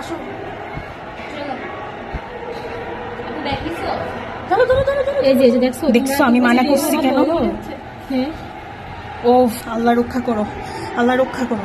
আসো। এই যে এই যে দেখছ দেখছ আমি মানা করছি কেন? হ্যাঁ। ও আল্লাহ রক্ষা করো। আল্লাহ রক্ষা করো।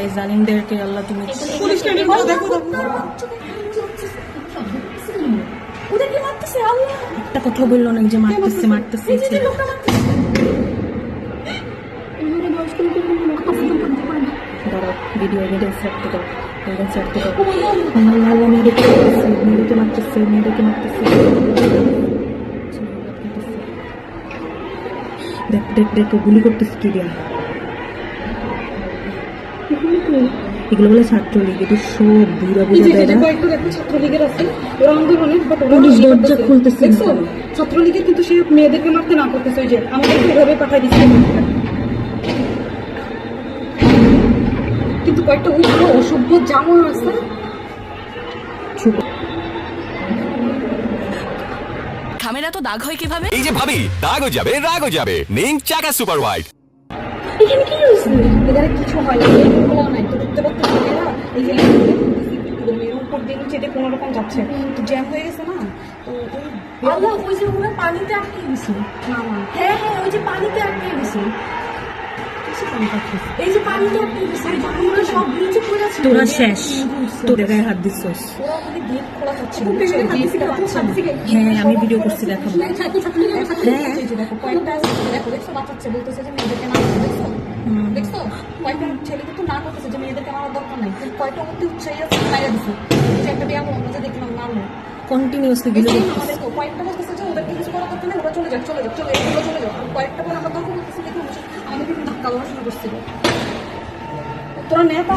এই জালিমদেরকে আল্লাহ তুমি একটা কথা বলল না যে মারতেছে মারতেছে? ভিডিও ভিডিও ছাড়তে দাও ভিডিও ছাড়তে দাও। আল্লাহ আল্লাহ মেয়েদেরকে মারতেছে মেয়েদেরকে মারতেছে মেয়েদেরকে মারতেছে। দেখ দেখ দেখ গুলি করতেছে কি দিয়া? এগুলো বলে ছাত্রলীগ এটা সব বুড়া। বুড়া বেড়া কয়েকটা ছাত্রলীগের আছে ওরা আন্দোলনে বাট ওরা পুলিশ ইয়ে দরজা খুলতেছে ছাত্রলীগের কিন্তু সে মেয়েদেরকে মারতে না করতেছে ওই যে আমাদেরকে এভাবে পাঠাই দিচ্ছে। কিন্তু কয়েকটা যে অসভ্য জামা আছে। থামেরা তো দাগ হয় কীভাবে? এই যে ভাবি দাগও যাবে রাগও যাবে। নিন চাকা সুপার হোয়াইট এখানে কি হয়েছে এখানে কিছু না খোলা নাই তো এই যে উপর দিয়ে কোনো রকম যাচ্ছে। তো জ্যাম হয়ে গেছে না? তো আল্লাহ ওই যে ওরা পানিতে আটকে গেছে। না না। হ্যাঁ হ্যাঁ ওই যে পানিতে আটকে গেছে। এই যে পানিতে আটকে গেছে ওরা সব নিচে পড়ে আছে। তোরা শেষ। তোদের গায়ে হাত দিচ্ছস। ওরা ওখানে গেট খোলা যাচ্ছে গেটটা পাচ্ছে না হ্যাঁ আমি ভিডিও করছি দেখাবো হ্যাঁ। দেখছ বলতেছে যে মেয়েদেরকে না কয়েকটা ছেলেদের তো না করতেছে যে মেয়েদেরকে আমার দরকার নাই। কিন্তু কয়েকটা মধ্যে উৎসাহী আছে মাইরা দিছে। যে একটা বিয়ে আমরা মধ্যে দেখলাম মারলো কন্টিনিউসলি ভিডিও দেখছি কয়েকটা বলতেছে যে ওদেরকে কিছু করা দরকার নেই ওরা চলে যাক চলে যাক চলে যাক ওরা চলে যাক। কয়েকটা বলে আমরা দরকার বলতেছি দেখুন আমাদের কিন্তু ধাক্কা দেওয়া শুরু করছিল তোরা নেতা